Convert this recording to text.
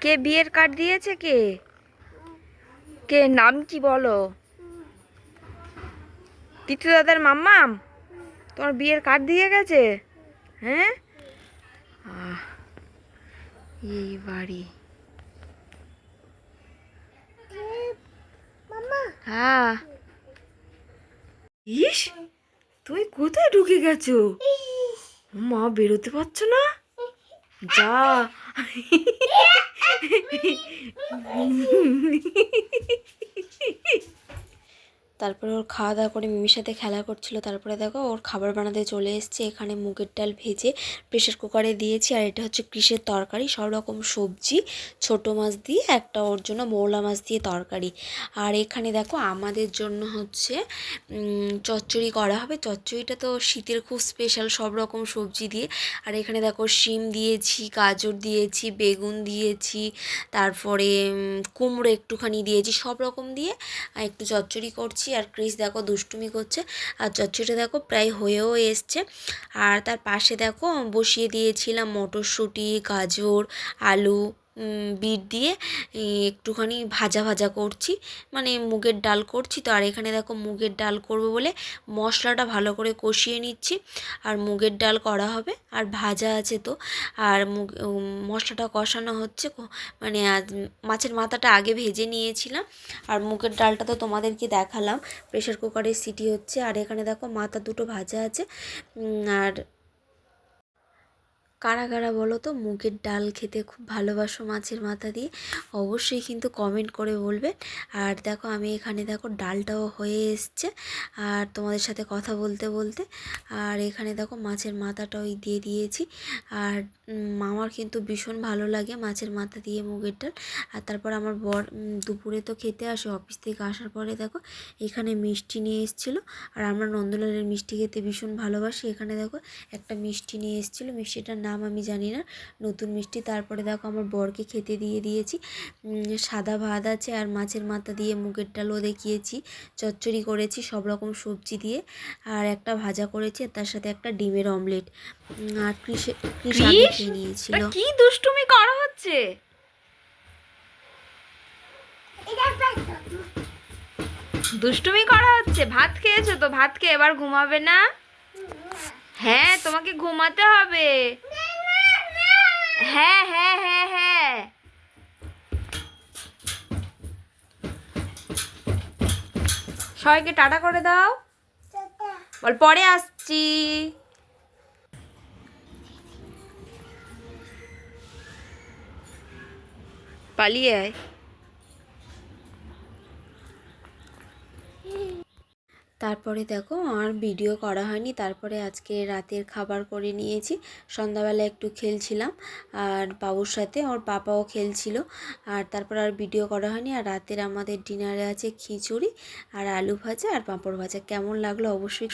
কে বিয়ের কার্ড দিয়েছে কে? কে নাম কি বলো? তিতু দাদার মাম্মাম? তোমার বিয়ের কার্ড দিয়ে গেছে? হ্যাঁ? এই বাড়ি। হ্যাঁ। ইস তুমি কোথায় ঢুকে গেছো? মা বেরোতে পারছ না? যা। yeah, I'm তারপরে ওর খাওয়া দাওয়া করে মিমির সাথে খেলা করছিল। তারপরে দেখো ওর খাবার বানাতে চলে এসছে। এখানে মুগের ডাল ভেজে প্রেশার কুকারে দিয়েছি। আর এটা হচ্ছে কৃষের তরকারি। সব রকম সবজি, ছোট মাছ দিয়ে, একটা ওর জন্য মৌলা মাছ দিয়ে তরকারি। আর এখানে দেখো আমাদের জন্য হচ্ছে চচ্চড়ি করা হবে। চচ্চড়িটা তো শীতের খুব স্পেশাল সব রকম সবজি দিয়ে। আর এখানে দেখো শিম দিয়েছি, গাজর দিয়েছি, বেগুন দিয়েছি, তারপরে কুমড়ো একটুখানি দিয়েছি। সব রকম দিয়ে একটু চচ্চড়ি করছি। আর ক্রিস দেখো দুষ্টুমি করছে। আর চচ্চড়িটা দেখো প্রায় হয়েও এসছে। আর তার পাশে দেখো বসিয়ে দিয়েছিলাম মটরশুঁটি, গাজর, আলু। বিট দিয়ে একটুখানি ভাজা ভাজা করছি। মানে মুগের ডাল করছি তো, আর এখানে দেখো মুগের ডাল করব বলে মশলাটা ভালো করে কষিয়ে নিচ্ছি। আর মুগের ডাল করা হবে, আর ভাজা আছে তো। আর মুগ মশলাটা কষানো হচ্ছে মানে মাছের মাথাটা আগে ভেজে নিয়েছিলাম। আর মুগের ডালটা তো তোমাদেরকে দেখালাম প্রেশার কুকারের সিটি হচ্ছে। আর এখানে দেখো মাথা দুটো ভাজা আছে। আর কারা কারা বলো তো? মুগের ডাল খেতে খুব ভালোবাসো মাছের মাথা দিয়ে। অবশ্যই কিন্তু কমেন্ট করে বলবে। আর দেখো আমি এখানে দেখো ডালটাও হয়ে এসছে। আর তোমাদের সাথে কথা বলতে বলতে আর এখানে দেখো মাছের মাথাটাও দিয়ে দিয়েছি। আর উম, আমার কিন্তু ভীষণ ভালো লাগে মাছের মাথা দিয়ে মুগের ডাল। আর তারপর আমার বর দুপুরে তো খেতে আসে অফিস থেকে আসার পরে দেখো এখানে মিষ্টি নিয়ে এসেছিল। আর আমরা নন্দলালের মিষ্টি খেতে ভীষণ ভালোবাসি। এখানে দেখো একটা মিষ্টি নিয়ে এসেছিল মিষ্টিটার নাম আমি জানি না। নতুন মিষ্টি তারপরে দেখো আমার বরকে খেতে দিয়ে দিয়েছি। সাদা ভাত আছে আর মাছের মাথা দিয়ে মুগের ডালও দেখিয়েছি চচ্চড়ি করেছি সব রকম সবজি দিয়ে। আর একটা ভাজা করেছি তার সাথে একটা ডিমের অমলেট। আর কৃষে নিয়েছিল। কি দুষ্টুমি করা হচ্ছে? দুষ্টুমি করা হচ্ছে? ভাত খেয়েছো তো? ভাত খেয়ে এবার ঘুমাবে না? হ্যাঁ তোমাকে ঘুমাতে হবে। হ্যাঁ হ্যাঁ হ্যাঁ হ্যাঁ। সবাইকে টাটা করে দাও। বল পরে আসছি। পালিয়ে আয়। তারপরে দেখো আর ভিডিও করা হয়নি। তারপরে আজকে রাতের খাবার করে নিয়েছি। সন্ধ্যাবেলা একটু খেলছিলাম আর বাবুর সাথে, ওর পাপাও খেলছিল। আর তারপর আর ভিডিও করা হয়নি। আর রাতের আমাদের ডিনারে আছে খিচুড়ি আর আলু ভাজা আর পাঁপড় ভাজা। কেমন লাগল অবশ্যই